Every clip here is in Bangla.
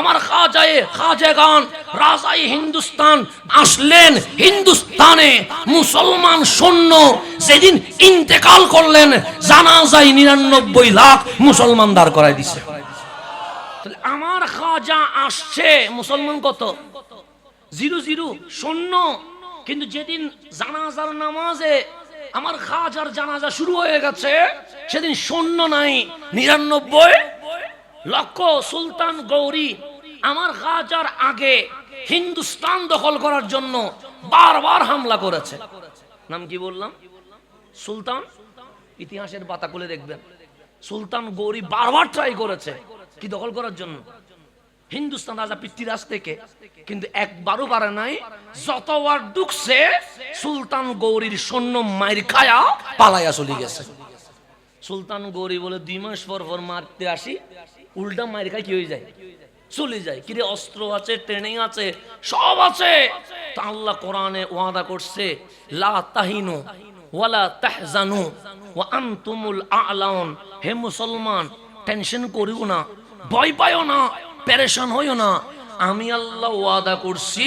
আমার খাজায়ে, খাজেগান, রাজাই হিন্দুস্তান আসলেন হিন্দুস্তানে মুসলমান সৈন্য সেদিন ইন্তেকাল করলেন জানাজাই নিরানব্বই লাখ মুসলমান দাঁড় করাই দিছে। আমার খাজা আসছে, মুসলমান কত? জিরো জিরো শূন্য কিন্তু যেদিন জানাজার নামাজে আমার খাজার জানাজা শুরু হয়ে গেছে, সেদিন শূন্য নাই, নিরানব্বই লক্ষ সুলতান গৌরী আমার খাজার আগে হিন্দুস্তান দখল করার জন্য বারবার হামলা করেছে। নাম কি বললাম? সুলতান? ইতিহাসের পাতা খুলে দেখবেন। সুলতান গৌরী বারবার ট্রাই করেছে কি দখল করার জন্য? হিন্দুস্তান রাজা পৃথ্বীরাজ থেকে। কিন্তু একবারও পারে নাই। যতবার ঢুকছে, সুলতান গৌরীর সৈন্য মায়ের খায়া পালাইয়া চলে গেছে। সুলতান গৌরী বলে, দুই মাস পর পর মারতে আসি। উল্টা মায়ের খায় কি হয়ে যায়? চলে যায়। কিরে অস্ত্র আছে ট্রেনিং আছে, সব আছে। তা আল্লাহ কোরআনে ওয়াদা করছে, লা তাহিনু ওয়ালা তাহজানু ওয়া আনতুমুল আলাউন। হে মুসলমান, টেনশন করিও না, ভয় পাইও না, পেরেশান হইও না। আমি আল্লাহ ওয়াদা করছি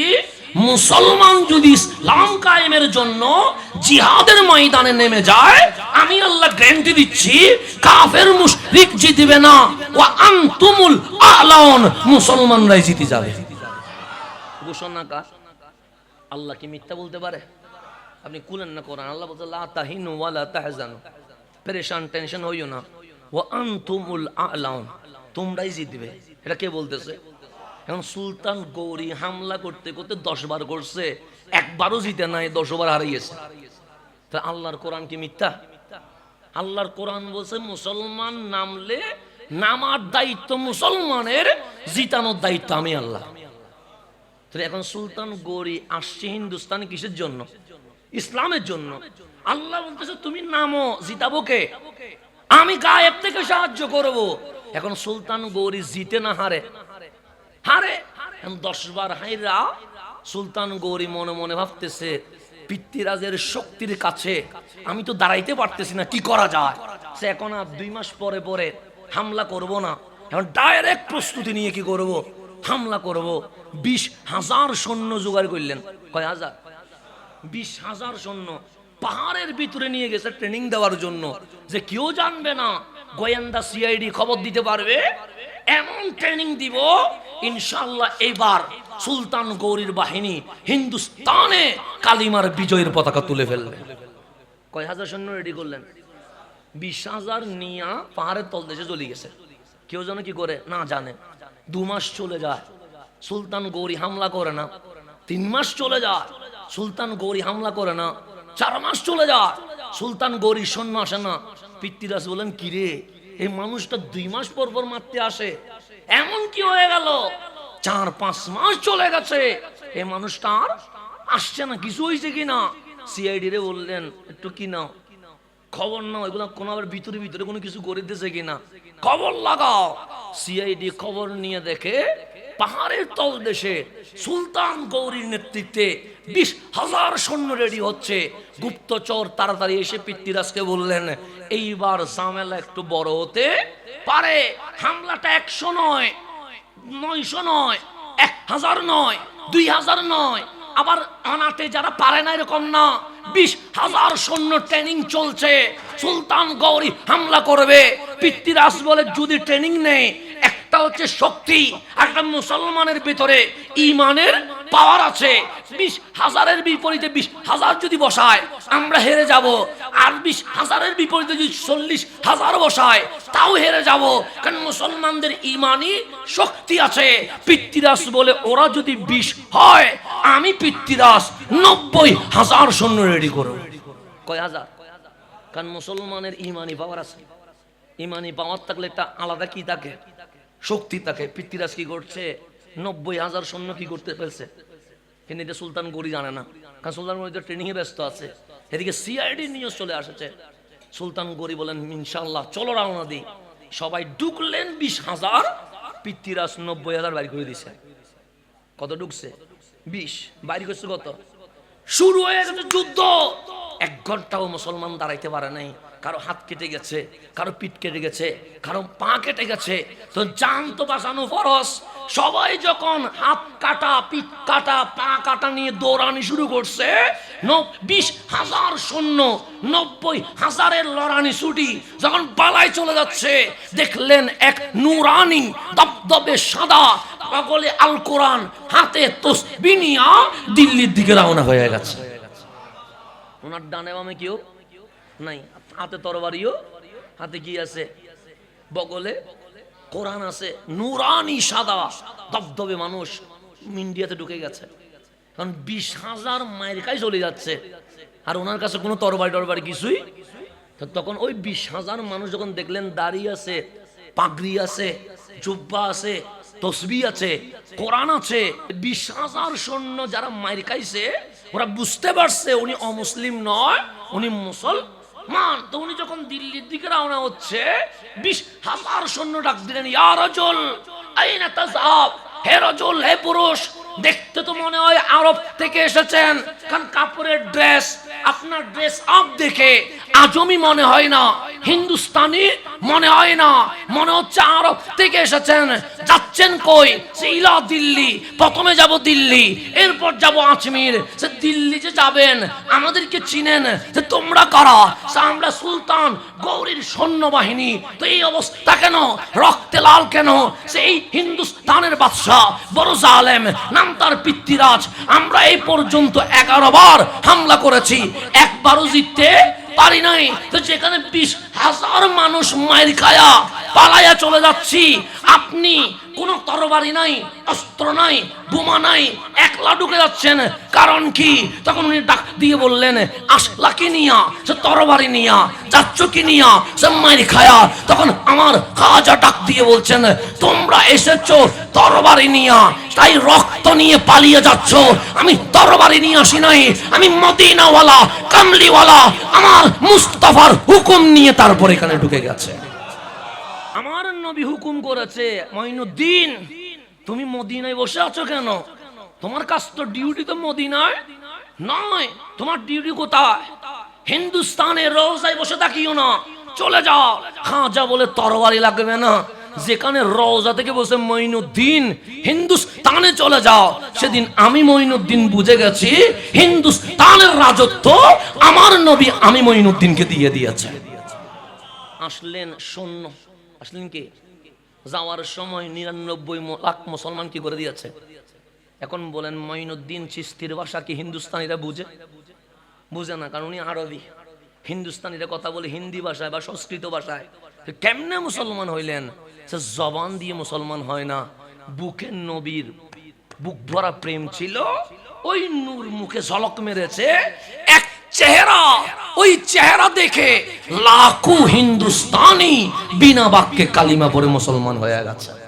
মুসলমান যদি ইসলাম কায়েমের জন্য জিহাদের ময়দানে নেমে যায়, আমি আল্লাহ গ্যারান্টি দিচ্ছি, কাফের মুশরিক জিতবে না। ও আনতুমুল আলাউন, মুসলমানরাই জিতে যাবে। ঘোষণা কার? আল্লাহ কি মিথ্যা বলতে পারে? আপনি কুলেন না কোরআন? আল্লাহ বলতে লা তাহিনু ওয়ালা তাহজানু। পেরেশান, টেনশন হইও না। ও আনতুমুল আলাউন, তোমরাই জিতবে। এটা কে বলতেছে? এখন সুলতান গৌরী হামলা করতে করতে দশ বার করছে, একবারও জিতে নাই দশ বার হারিয়েছে। তা আল্লাহর কোরআন কি মিথ্যা? আল্লাহর কোরআন বলছে, মুসলমান নামলে নামার দায়িত্ব মুসলমানের, জিতানোর দায়িত্ব আমি আল্লাহ। এখন সুলতান গৌরী আসছে হিন্দুস্তান কিসের জন্য? ইসলামের জন্য। আল্লাহ বলতেছে, তুমি নামো, জিতাবো কে? আমি গায়েব থেকে সাহায্য করব। এখন সুলতান গৌরী জিতে না হারে হারে। এখন দশ বার হাইরা সুলতান গৌরী মনে মনে ভাবতেছে পিতৃরাজের শক্তির কাছে আমি তো দাঁড়াইতে পারতেছি না, কি করা যায়? সে এখন আর দুই মাস পরে পরে হামলা করব না। এখন ডাইরেক্ট প্রস্তুতি নিয়ে কি করব? হামলা করব। বিশ হাজার সৈন্য জোগাড় করলেন। কয় হাজার? বিশ হাজার সৈন্য পাহাড়ের ভিতরে নিয়ে গেছে ট্রেনিং দেওয়ার জন্য। যে কেউ জানবে না, গোয়েন্দা সিআইডি খবর দিতে পারবে? এমন ট্রেনিং দিব ইনশাল্লাহ এবার সুলতান গৌরীর বাহিনী হিন্দুস্তানে কালিমার বিজয়ের পতাকা তুলে ফেলবে। কয় হাজার সৈন্য রেডি করলেন? বিশ হাজার নিয়া পাহাড়ের তলদেশে চলে গেছে। কেউ যেন কি করে? না জানে। দু মাস চলে যায়। সুলতান গৌরী হামলা করে না। তিন মাস চলে যায়। সুলতান গৌরী হামলা করে না। চার মাস চলে যায়। সুলতান গৌরী সৈন্য আসে না। পিতৃরাজ বলেন কিরে এই মানুষটা দুই মাস পর পর মারতে আসে। এমন কি হয়ে গেল? চার, পাঁচ মাস চলে গেছে। এই মানুষটা আর আসছে না, কিছু হয়েছে কিনা সিআইডি রে বললেন, একটু কি নাও? খবর নাও, এগুলো কোন আবার ভিতরে ভিতরে কোনো কিছু করে দিয়েছে কিনা খবর লাগাও। সিআইডি খবর নিয়ে দেখে পাহাড়ের তল দেশে সুলতান গৌরীর নেতৃত্বে বিশ হাজার সৈন্য রেডি হচ্ছে। গুপ্তচর তাড়াতাড়ি এসে পিতৃরাজকে বললেন, এইবার ঝামেলা একটু বড় হতে পারে। হামলাটা একশো নয়, নয়শো নয়, এক হাজার নয়, দুই হাজার নয়। আবার আনাতে যারা পারে না এরকম না। বিশ হাজার সৈন্য ট্রেনিং চলছে। সুলতান গৌরী হামলা করবে। পিতৃরাজ বলে, যদি ট্রেনিং নেই একটা হচ্ছে শক্তি, একটা মুসলমানের ভিতরে ইমানের পাওয়ার আছে। বিশ হাজারের বিপরীতে বিশ হাজার যদি বসায়, আমরা হেরে যাব। আর বিশ হাজারের বিপরীতে যদি চল্লিশ হাজার বসায়, তাও হেরে যাব। কারণ মুসলমানদের ইমানই শক্তি আছে। পিতৃরাস বলে, ওরা যদি বিশ হয়, আমি পিতৃদাস নব্বই হাজার সৈন্য রেডি করব। কয় হাজার? কারণ মুসলমানের ইমানি পাওয়ার আছে। ইমানি পাওয়ার থাকলে একটা আলাদা কি থাকে? শক্তি তাকে পিতৃরাজ কি করছে? নব্বই হাজার সৈন্য কি করতে ফেলছে? কিন্তু এটা সুলতান গড়ি জানে না। কারণ সুলতান গড়ি তো ট্রেনিং এ ব্যস্ত আছে। এদিকে সিআইডি নিউজ চলে আসছে। সুলতান গড়ি বলেন ইনশাল্লাহ চলো রাওনা দিই। সবাই ঢুকলেন বিশ হাজার পিতৃরাজ নব্বই হাজার বাড়ি করে দিছে কত ঢুকছে? বিশ। বাড়ি করছে কত? শুরু হয়ে গেছে যুদ্ধ। এক ঘন্টাও মুসলমান দাঁড়াইতে পারে নাই। কারও হাত কেটে গেছে, কারও পিঠ কেটে গেছে, কারও পা কেটে গেছে, তো জান তো বাঁচানো ফরস সবাই যখন হাত কাটা, পিঠ কাটা, পা কাটা নিয়ে দৌড়ানি শুরু করছে বিশ হাজার শূন্য, নব্বই হাজারের লড়ানি ছুটি যখন পালায় চলে যাচ্ছে, দেখলেন এক নুরানি দবদবে সাদা পাগলে আল কোরআন হাতে তসবিনিয়া দিল্লির দিকে রওনা হয়ে গেছে। ওনার ডানে বামে কেউ নাই। হাতে তরবারিও, হাতে কি আছে? বগলে কোরআন আছে, নুরানি সাদা, দবদবে মানুষ ইন্ডিয়াতে ঢুকে গেছে। কারণ বিশ হাজার মায়ের কাছে চলে যাচ্ছে। আর ওনার কাছে কোনো তরবারি টরবারি কিছুই? তখন ওই বিশ হাজার মানুষ যখন দেখলেন, দাড়ি আছে, পাগড়ি আছে, জুব্বা আছে, তসবি আছে, কোরআন আছে, বিশ হাজার সৈন্য যারা মায়ের খাইছে ওরা বুঝতে পারছে উনি অমুসলিম নয়, উনি মুসলমান। তো উনি যখন দিল্লির দিকে রওনা হচ্ছে, বিশ হাজার সৈন্য ডাক দিলেন, ইয়া রজল, আইনা তাজাব হে রজল, হে পুরুষ, দেখতে তো মনে হয় আরব থেকে এসেছেন। কারণ কাপড়ের ড্রেস আপনার ড্রেস আপ দেখে আজমি মনে হয় না। হিন্দুস্তানি মনে হয় না। মনে হচ্ছে আরব থেকে এসেছেন। যাচ্ছেন কই? সেইলা দিল্লি। প্রথমে যাব দিল্লি। এরপর যাব আজমির। সে দিল্লি যে যাবেন, আমাদেরকে চিনেন। যে তোমরা কারা? আমরা সুলতান, গৌরীর সৈন্যবাহিনী। তো এই অবস্থা কেন? রক্তে লাল কেন? সেই হিন্দুস্তানের বাদশাহ, বড় জালেম। নাম তার পিতৃরাজ। আমরা এই পর্যন্ত এগারো বার হামলা করেছি। একবারও জিততে পারি নাই। তো যেখানে বিশ হাজার মানুষ মায়ের খায়া পালাইয়া চলে যাচ্ছি আপনি কোনো তরবারি নাই, অস্ত্র নাই, বোমা নাই একলা ঢুকে যাচ্ছেন। কারণ কি? তখন উনি ডাক দিয়ে বললেন আসলা কি নিয়া, সে তরবারি নিয়া, যাচ্ছ কি নিয়া সে মায়ের খায়া? তখন আমার খাজা ডাক দিয়ে বলছেন, তোমরা এসেছ তরবারি নিয়া, তাই রক্ত নিয়ে পালিয়ে যাচ্ছ। আমি তরবারি নিয়ে আসি নাই, আমি মদিনাওয়ালা, কামলিওয়ালা, আমার মুস্তফার হুকুম নিয়ে তারপর এখানে ঢুকে গেছে। নবী হুকুম করেছে, মঈনুদ্দিন, তুমি মদিনায় বসে আছো কেন? তোমার কাজ তো ডিউটি তো মদিনায় নয়, তোমার ডিউটি কোথায়? হিন্দুস্তানের রোজায় বসে থাকিও না, চলে যাও। খাঁজা বলে তরবারি লাগবে না, যেখানে রওজা থেকে বসে মঈনুদ্দিন হিন্দুস্তানে চলে যাও। সেদিন আমি মঈনুদ্দিন বুঝে গেছি, হিন্দুস্তানের রাজত্ব আমার নবী আমি মঈনুদ্দিনকে দিয়ে দিয়েছে। আসলেন সৈন্য, আসলেন কি? যাওয়ার সময় নিরানব্বই লাখ মুসলমান কি করে দিয়েছে? এখন বলেন, মঈনুদ্দিন চিস্তির ভাষা কি হিন্দুস্তানিরা বুঝে? বুঝে না, কারণ উনি আরবি। হিন্দুস্তানিরা কথা বলে হিন্দি ভাষায় বা সংস্কৃত ভাষায়। কেমনে মুসলমান হইলেন? সে জবান দিয়ে মুসলমান হয় না। বুকের নবীর বুক ভরা প্রেম ছিল। ওই নূর মুখে ঝলক মেরেছে। এক চেহারা ওই চেহারা দেখে লাখো হিন্দুস্তানি বিনা বাক্যে কালিমা পরে মুসলমান হয়ে গেছে।